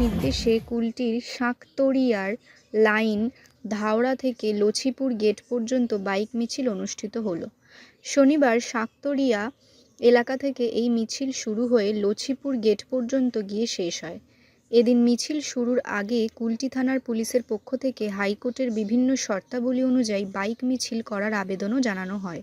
নির্দেশে কুলটির শাঁকতরিয়ার লাইন ধাওড়া থেকে লছিপুর গেট পর্যন্ত বাইক মিছিল অনুষ্ঠিত হলো। শনিবার শাঁকতরিয়া এলাকা থেকে এই মিছিল শুরু হয়ে লছিপুর গেট পর্যন্ত গিয়ে শেষ হয়। এদিন মিছিল শুরুর আগে কুলটি থানার পুলিশের পক্ষ থেকে হাইকোর্টের বিভিন্ন শর্তাবলী অনুযায়ী বাইক মিছিল করার আবেদনও জানানো হয়।